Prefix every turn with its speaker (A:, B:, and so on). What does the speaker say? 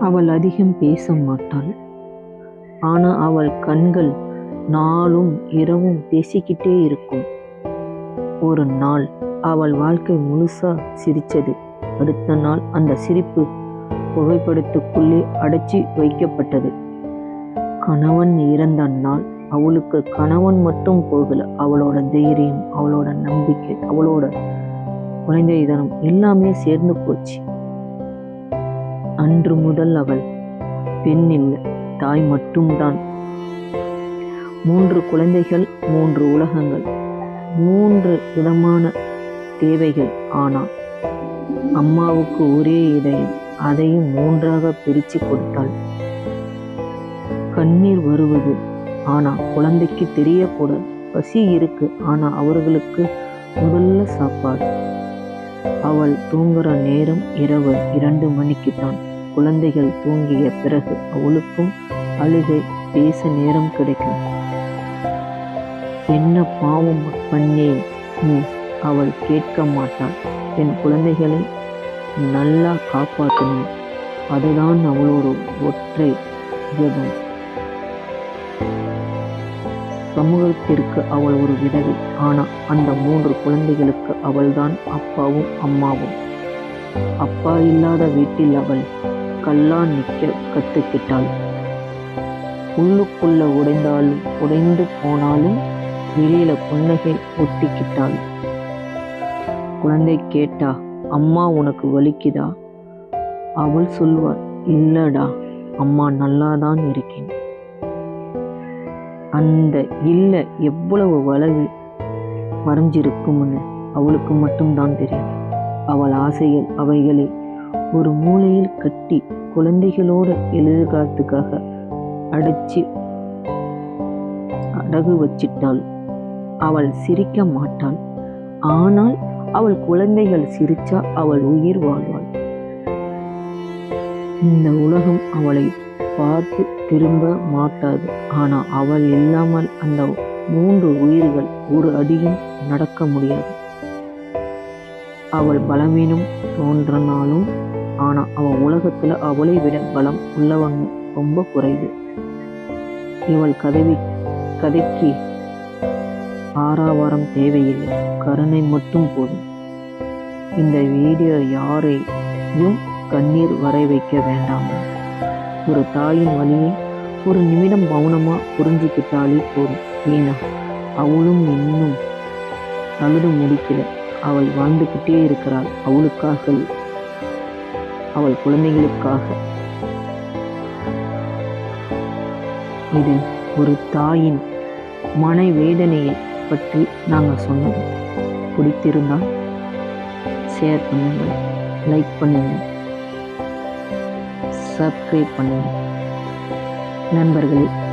A: அவள் அதிகம் பேச மாட்டாள். ஆனால் அவள் கண்கள் நாளும் இரவும் பேசிக்கிட்டே இருக்கும். ஒரு நாள் அவள் வாழ்க்கை முழுசா சிரித்தது. அடுத்த நாள் அந்த சிரிப்பு புகைப்படத்துக்குள்ளே அடைச்சி வைக்கப்பட்டது. கணவன் இறந்த நாள். அவளுக்கு கணவன் மட்டும் போகல. அவளோட தைரியம் அவளோட நம்பிக்கை அவளோட குழந்தைதனம் எல்லாமே சேர்ந்து போச்சு. அன்று முதல் அவள். பெண் இல்லை தாய் மட்டும்தான். மூன்று குழந்தைகள் மூன்று உலகங்கள் மூன்று விதமான தேவைகள் ஆனால் அம்மாவுக்கு ஒரே இதயம் அதையும் மூன்றாக பிரித்து கொடுத்தாள். கண்ணீர் வருவது ஆனா குழந்தைக்கு தெரியக்கூடாது பசி இருக்கு ஆனா அவர்களுக்கு முதல்ல சாப்பாடு. அவள் தூங்குற நேரம் இரவு இரண்டு மணிக்கு தான் குழந்தைகள் தூங்கிய பிறகு அவளுக்கும் அழுகை பேச நேரம் கிடைக்கும். என்ன பாவம் பண்ணேன்? நீ அவள் கேட்க மாட்டாள். என் குழந்தைகளை நல்லா காப்பாற்றணும். அதுதான் அவளோட ஒற்றை ஜபம். சமூகத்திற்கு அவள் ஒரு விதவை ஆனால் அந்த மூன்று குழந்தைகளுக்கு அவள்தான் அப்பாவும் அம்மாவும். அப்பா இல்லாத வீட்டில் அவள் கல்லா நிற்க கத்துக்கிட்டாள் உள்ளுக்குள்ள உடைந்தாலும் உடைந்து போனாலும் வெளியில புன்னகை ஒட்டிக்கிட்டாள். குழந்தை கேட்டா அம்மா உனக்கு வலிக்குதா? அவள் சொல்வாள் இல்லடா அம்மா நல்லாதான் இருக்கேன். அந்த இல்லை எவ்வளவு வளவு மறைஞ்சிருக்கும்னு அவளுக்கு மட்டும்தான் தெரியும். அவள் ஆசைகள் அவைகளை ஒரு மூலையில் கட்டி குழந்தைகளோட எதிர்காலத்துக்காக அடைச்சி அடகு வச்சிட்டாள். அவள் சிரிக்க மாட்டாள். ஆனால் அவள் குழந்தைகள் சிரிச்சா அவள் உயிர் வாழ்வாள். இந்த உலகம் அவளை பார்த்து திரும்ப மாட்டாது. ஆனா அவள் இல்லாமல் அந்த மூன்று உயிர்கள் ஒரு அடியும் நடக்க முடியாது. அவள் பலவீனம் தோன்றனாலும் ஆனா அவள் உலகத்துல அவளை விட பலம் உள்ளவங்க ரொம்ப குறைவு. இவள் கதவி கதைக்கு ஆறாவாரம் தேவையில்லை. கருணை மட்டும் போதும். இந்த வீடியோ யாரையும் கண்ணீர் வரை வைக்க வேண்டாம். ஒரு தாயின் வழியை ஒரு நிமிடம் மௌனமா புரிஞ்சுக்கிட்டாலே போதும் ஏன்னா அவளும் இன்னும் அழுது முடிக்கல. அவள் வாழ்ந்துக்கிட்டே இருக்கிறாள் அவளுக்காக அவள் குழந்தைகளுக்காக. இது ஒரு தாயின் மன வேதனையை பற்றி நாங்கள் சொன்னோம். பிடித்திருந்தால் ஷேர் பண்ணுங்கள் லைக் பண்ணுங்கள். சப்ஸ்கிரைப் பண்ணுங்கள் நண்பர்களே.